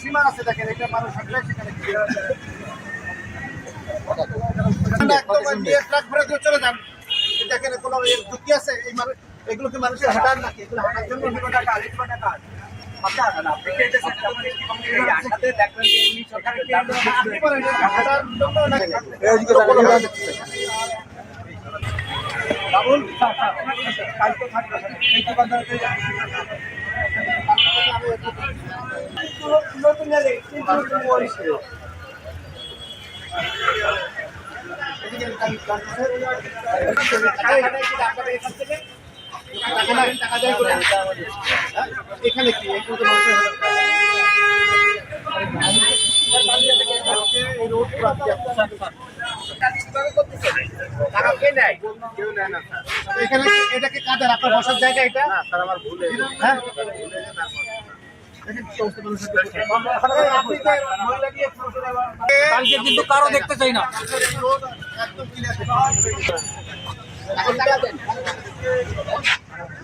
সীমা আছে দেখেন এটা মানুষ চলে যান দেখেন কোনো এগুলো কি মানুষের হাঁটার নাকি? হাঁটার জন্য টাকা টাকা? আপনি আসেন, আপনি কে এসেছেন? এই আশাতে দেখবেন যে এমনি সরকারের কেন্দ্র আপনি বলেন যে হাঁটার জন্য নাকি? বাবুল, কালকে থাকবে। এই দোকানদারকে নতুন জায়গায়, কিন্তু নতুন বয়স। এদিকে আমি টাকা দেয় করে এখানে কি এটাকে আপনার জায়গা এটা কালকে কিন্তু কারও দেখতে চাই না টাকা দেন টাকা নাই ভাড়া নাই কারও ভাড়া দেন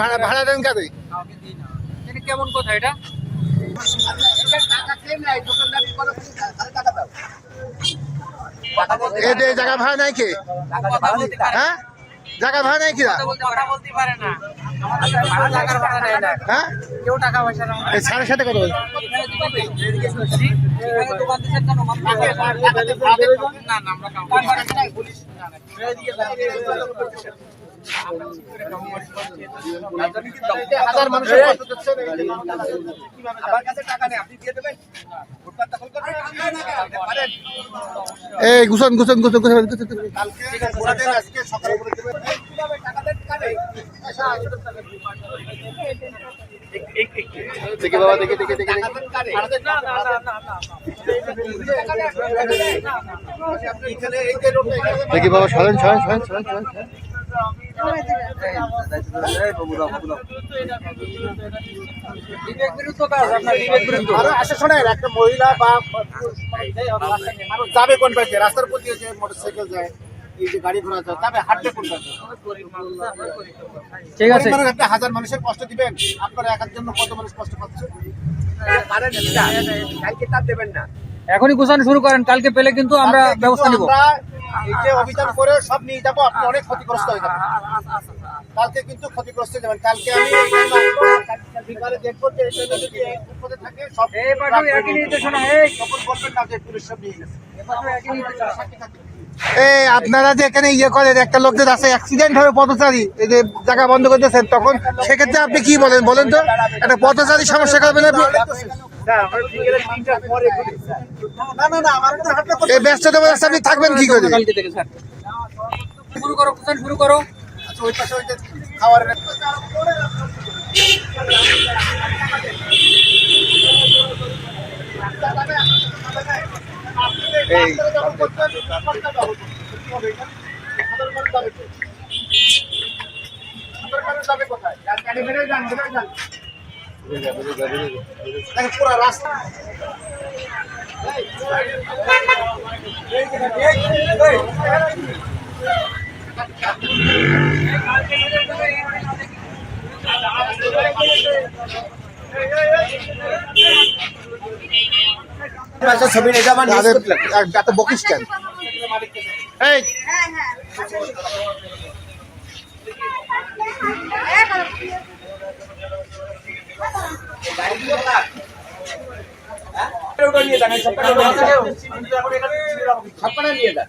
ভাড়া ভাড়া দেন কাদের কেমন কথা এটা জায়গা ভাড়া নাই কি হ্যাঁ জায়গা ভাড়া নাই কিরা? হ্যাঁ? কেউ টাকা পয়সা না এই সাড়ে সাথে আমরা হাজার মানুষের আমার কাছে টাকা নেই। আপনি দিয়ে দেবেন? দখল এই গুছন গুছন গুছন গুছন দেখি বাবা দেখি দেখি দেখি দেখি বাবা, সরেন সরেন সরেন সরেন সরেন। একটা মহিলা বা যাবে কোন পাশে রাস্তার প্রতি যে মোটরসাইকেল যায় এই যে গাড়ি ঘোড়া যায় তবে কোন ঠিক আছে। একটা হাজার মানুষের কষ্ট দিবেন আপনার একার জন্য কত মানুষ কষ্ট পাচ্ছে কালকে তার দেবেন না। এখনই গোছানো শুরু করেন কালকে পেলে কিন্তু আমরা ব্যবস্থা নিব। আমরা অভিযান করে সব নিয়ে যাব আপনি অনেক ক্ষতিগ্রস্ত হয়ে যাবেন। কালকে কিন্তু ক্ষতিগ্রস্ত হয়ে যাবেন। কালকে আমি দেখব যে থাকে সব বলবেন না যে পুলিশ সব নিয়ে গেছে। এই আপনারা যে এখানে ইয়ে করেন একটা লোকদের আছে অ্যাক্সিডেন্ট হবে পথচারী এই যে জায়গা বন্ধ করতেছেন তখন সেক্ষেত্রে আপনি কি বলেন? বলেন তো একটা পথচারী সমস্যা করবেন আপনি না না না আমার তো হাঁটতে এই ব্যস্ততা ব্যবস্থা আপনি থাকবেন কি করে? কালকে থেকে স্যার। শুরু করো শুরু করো। আচ্ছা ওই পাশে ওই যে খাওয়ারের এই পুরো রাস্তা ছবি এটা আমার এত বকিস কেন? এই। নিয়ে যান।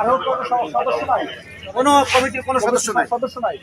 আরও কোনো সদস্য নাই? কোনো কমিটির কোনো সদস্য নাই। সদস্য নাই?